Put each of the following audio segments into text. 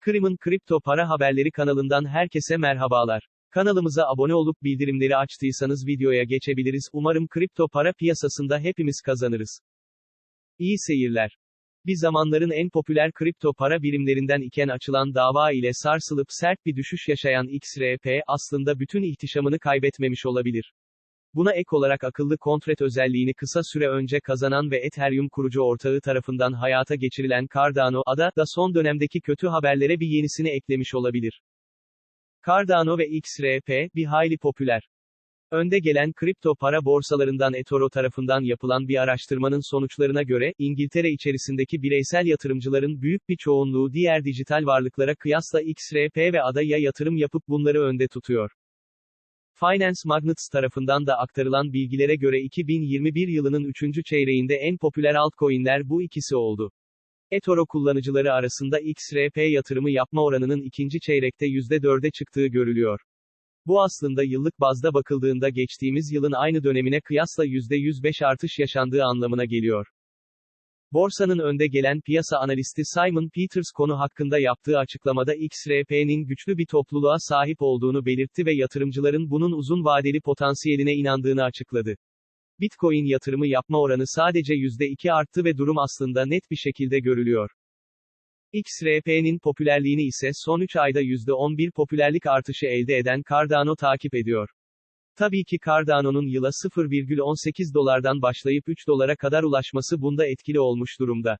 Kırım'ın kripto para haberleri kanalından herkese merhabalar. Kanalımıza abone olup bildirimleri açtıysanız videoya geçebiliriz. Umarım kripto para piyasasında hepimiz kazanırız. İyi seyirler. Bir zamanların en popüler kripto para birimlerinden iken açılan dava ile sarsılıp sert bir düşüş yaşayan XRP aslında bütün ihtişamını kaybetmemiş olabilir. Buna ek olarak akıllı kontrat özelliğini kısa süre önce kazanan ve Ethereum kurucu ortağı tarafından hayata geçirilen Cardano ada da son dönemdeki kötü haberlere bir yenisini eklemiş olabilir. Cardano ve XRP bir hayli popüler. Önde gelen kripto para borsalarından eToro tarafından yapılan bir araştırmanın sonuçlarına göre, İngiltere içerisindeki bireysel yatırımcıların büyük bir çoğunluğu diğer dijital varlıklara kıyasla XRP ve ADA'ya yatırım yapıp bunları önde tutuyor. Finance Magnets tarafından da aktarılan bilgilere göre 2021 yılının 3. çeyreğinde en popüler altcoin'ler bu ikisi oldu. eToro kullanıcıları arasında XRP yatırımı yapma oranının ikinci çeyrekte %4'e çıktığı görülüyor. Bu aslında yıllık bazda bakıldığında geçtiğimiz yılın aynı dönemine kıyasla %105 artış yaşandığı anlamına geliyor. Borsanın önde gelen piyasa analisti Simon Peters konu hakkında yaptığı açıklamada XRP'nin güçlü bir topluluğa sahip olduğunu belirtti ve yatırımcıların bunun uzun vadeli potansiyeline inandığını açıkladı. Bitcoin yatırımı yapma oranı sadece %2 arttı ve durum aslında net bir şekilde görülüyor. XRP'nin popülerliğini ise son 3 ayda %11 popülerlik artışı elde eden Cardano takip ediyor. Tabii ki Cardano'nun yıla 0,18 dolardan başlayıp 3 dolara kadar ulaşması bunda etkili olmuş durumda.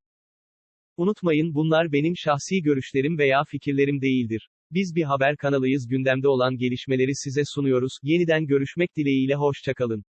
Unutmayın bunlar benim şahsi görüşlerim veya fikirlerim değildir. Biz bir haber kanalıyız gündemde olan gelişmeleri size sunuyoruz. Yeniden görüşmek dileğiyle hoşçakalın.